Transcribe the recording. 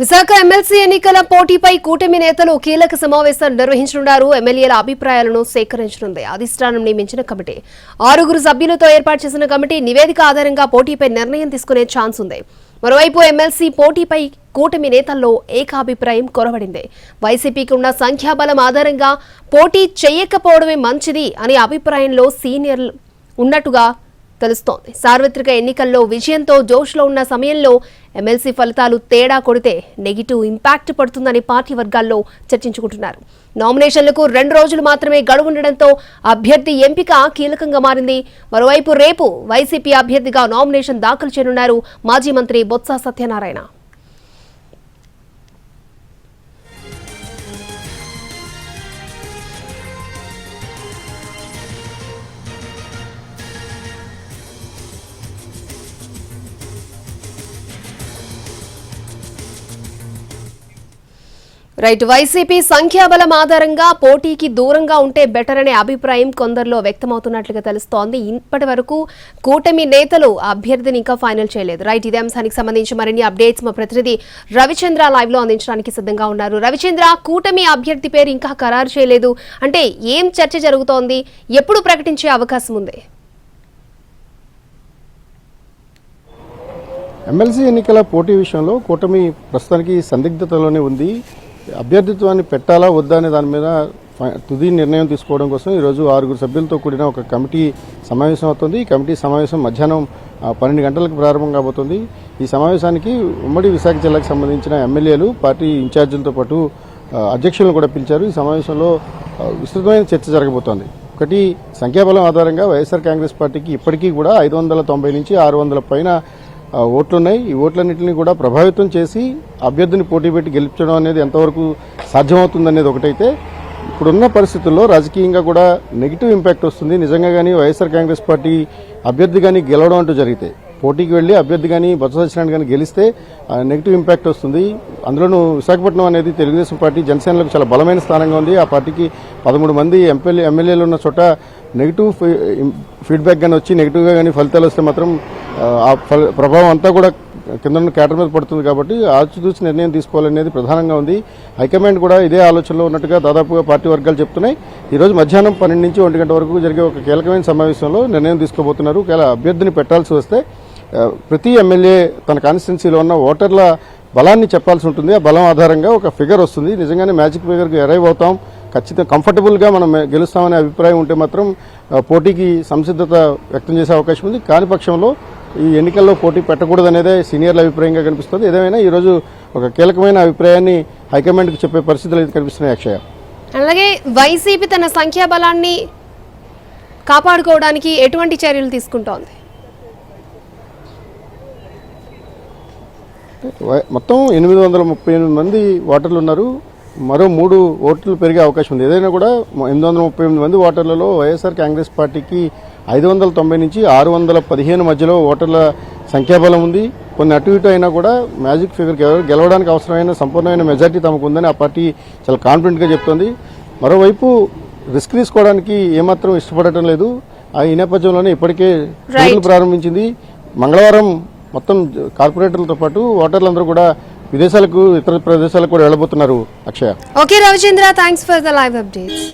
Visakha MLC ఎన్నికల పోటీపై కూటమి నేతలు కీలక సమావేశం నిర్వహించనున్నారు. ఎమ్మెల్యేల అభిప్రాయాలను సేకరించనుంది. అధిష్టానం నియమించిన కమిటీ. ఆరుగురు సభ్యులతో ఏర్పాటు చేసిన కమిటీ నివేదిక ఆధారంగా పోటీపై నిర్ణయం తీసుకునే ఛాన్స్ ఉంది. మరోవైపు ఎమ్మెల్సీ పోటీపై కూటమి నేతల్లో ఏకాభిప్రాయం కొరవడింది. వైసీపీకి ఉన్న సంఖ్యాబలం ఆధారంగా పోటీ చేయకపోవడమే మంచిది అనే అభిప్రాయంలో సీనియర్లు ఉన్నట్టుగా తెలుస్తోంది. సార్వత్రిక ఎన్నికల్లో విజయంతో జోష్లో ఉన్న సమయంలో ఎమ్మెల్సీ ఫలితాలు తేడా కొడితే నెగిటివ్ ఇంపాక్ట్ పడుతుందని పార్టీ వర్గాల్లో చర్చించుకుంటున్నారు. నామినేషన్లకు రెండు రోజులు మాత్రమే గడువుండడంతో అభ్యర్థి ఎంపిక కీలకంగా మారింది. మరోవైపు రేపు వైసీపీ అభ్యర్థిగా నామినేషన్ దాఖలు చేయనున్నారు మాజీ మంత్రి బొత్స సత్యనారాయణ. రైట్ వైసీపీ సంఖ్యాబలం ఆధారంగా పోటీకి దూరంగా ఉంటే బెటర్ అనే అభిప్రాయం కొందరిలో వ్యక్తమవుతున్నట్లుగా తెలుస్తోంది. ఇప్పటి వరకు కూటమి నేతలు అభ్యర్థిని ఇంకా ఫైనల్ చేయలేదు. రైట్ ఇదే అంశానికి సంబంధించి మరిన్ని అప్డేట్స్ మా ప్రతినిధి రవిచంద్ర లైవ్లో అందించడానికి సిద్ధంగా ఉన్నారు. రవిచంద్ర కూటమి అభ్యర్థి పేరు ఇంకా ఖరారు చేయలేదు. అంటే ఏం చర్చ జరుగుతోంది? ఎప్పుడు ప్రకటించే అవకాశం ఉంది? ఎమ్మెల్సీ ఎన్నికల పోటీ విషయంలో కూటమి ప్రస్తుతానికి సందిగ్ధతలోనే ఉంది. అభ్యర్థిత్వాన్ని పెట్టాలా వద్దా అనే దాని మీద తుది నిర్ణయం తీసుకోవడం కోసం ఈరోజు ఆరుగురు సభ్యులతో కూడిన ఒక కమిటీ సమావేశం అవుతుంది. ఈ కమిటీ సమావేశం మధ్యాహ్నం పన్నెండు గంటలకు ప్రారంభం కాబోతుంది. ఈ సమావేశానికి ఉమ్మడి విశాఖ జిల్లాకు సంబంధించిన ఎమ్మెల్యేలు పార్టీ ఇన్ఛార్జీలతో పాటు అధ్యక్షులను కూడా పిలిచారు. ఈ సమావేశంలో విస్తృతమైన చర్చ జరగబోతోంది. ఒకటి సంఖ్యాబలం ఆధారంగా వైఎస్ఆర్ కాంగ్రెస్ పార్టీకి ఇప్పటికీ కూడా ఐదు వందల తొంభై నుంచి ఆరు వందల పైన ఓట్లున్నాయి. ఈ ఓట్లన్నింటినీ కూడా ప్రభావితం చేసి అభ్యర్థిని పోటీ పెట్టి గెలిపించడం అనేది ఎంతవరకు సాధ్యమవుతుందనేది ఒకటైతే. ఇప్పుడున్న పరిస్థితుల్లో రాజకీయంగా కూడా నెగిటివ్ ఇంపాక్ట్ వస్తుంది. నిజంగా కానీ వైఎస్ఆర్ కాంగ్రెస్ పార్టీ అభ్యర్థి కానీ గెలవడం అంటూ జరిగితే పోటీకి వెళ్ళి అభ్యర్థి కానీ బొత్స సత్యనారాయణ కానీ గెలిస్తే నెగిటివ్ ఇంపాక్ట్ వస్తుంది. అందులోనూ విశాఖపట్నం అనేది తెలుగుదేశం పార్టీ జనసేనలకు చాలా బలమైన స్థానంగా ఉంది. ఆ పార్టీకి పదమూడు మంది ఎంపీ ఎమ్మెల్యేలు ఉన్న చోట నెగిటివ్ ఫీడ్బ్యాక్ కానీ వచ్చి నెగిటివ్గా కానీ ఫలితాలు వస్తే మాత్రం ఆ, ఫల- ప్రభావం అంతా కూడా కింద ఉన్న క్యాటర్ మీద పడుతుంది కాబట్టి ఆచితూచి నిర్ణయం తీసుకోవాలనేది ప్రధానంగా ఉంది. హైకమాండ్ కూడా ఇదే ఆలోచనలో ఉన్నట్టుగా దాదాపుగా పార్టీ వర్గాలు చెప్తున్నాయి. ఈరోజు మధ్యాహ్నం పన్నెండు నుంచి ఒంటి గంట వరకు జరిగే ఒక కీలకమైన సమావేశంలో నిర్ణయం తీసుకోబోతున్నారు. ఒకవేళ అభ్యర్థిని పెట్టాల్సి వస్తే ప్రతి ఎమ్మెల్యే తన కాన్స్టిట్యున్సీలో ఉన్న ఓటర్ల బలాన్ని చెప్పాల్సి ఉంటుంది. ఆ బలం ఆధారంగా ఒక ఫిగర్ వస్తుంది. నిజంగానే మ్యాజిక్ ఫిగర్కి అరైవ్ అవుతాం. ఖచ్చితంగా కంఫర్టబుల్గా మనం గెలుస్తామనే అభిప్రాయం ఉంటే మాత్రం పోటీకి సంసిద్ధత వ్యక్తం చేసే అవకాశం ఉంది. కాని పక్షంలో ఈ ఎన్నికల్లో పోటీ పెట్టకూడదనేదే సీనియర్ల అభిప్రాయంగా కనిపిస్తుంది. ఏదేమైనా ఈరోజు ఒక కీలకమైన అభిప్రాయాన్ని హైకమాండ్కి చెప్పే పరిస్థితులు అయితే కనిపిస్తున్నాయి అక్షయ. అలాగే వైసీపీ తన సంఖ్యాబలాన్ని కాపాడుకోవడానికి ఎటువంటి చర్యలు తీసుకుంటోంది? మొత్తం ఎనిమిది వందల ముప్పై ఎనిమిది మంది ఓటర్లు ఉన్నారు. మరో మూడు ఓట్లు పెరిగే అవకాశం ఉంది. ఏదైనా కూడా ఎనిమిది వందల ముప్పై ఎనిమిది మంది ఓటర్లలో వైఎస్ఆర్ కాంగ్రెస్ పార్టీకి ఐదు వందల తొంభై నుంచి ఆరు వందల పదిహేను మధ్యలో ఓటర్ల సంఖ్యాబలం ఉంది. కొన్ని అటు ఇటు అయినా కూడా మ్యాజిక్ ఫిగర్ గెలవడానికి అవసరమైన సంపూర్ణమైన మెజార్టీ తమకు ఉందని ఆ పార్టీ చాలా కాన్ఫిడెంట్గా చెప్తోంది. మరోవైపు రిస్క్ తీసుకోవడానికి ఏమాత్రం ఇష్టపడటం లేదు. ఆ ఈ నేపథ్యంలోనే ఇప్పటికే ప్రారంభించింది. మంగళవారం మొత్తం కార్పొరేటర్లతో పాటు ఓటర్లందరూ కూడా విదేశాలకు ఇతర ప్రదేశాలకు కూడా వెళ్ళబోతున్నారు Akshaya. Okay Ravichandra thanks for the live updates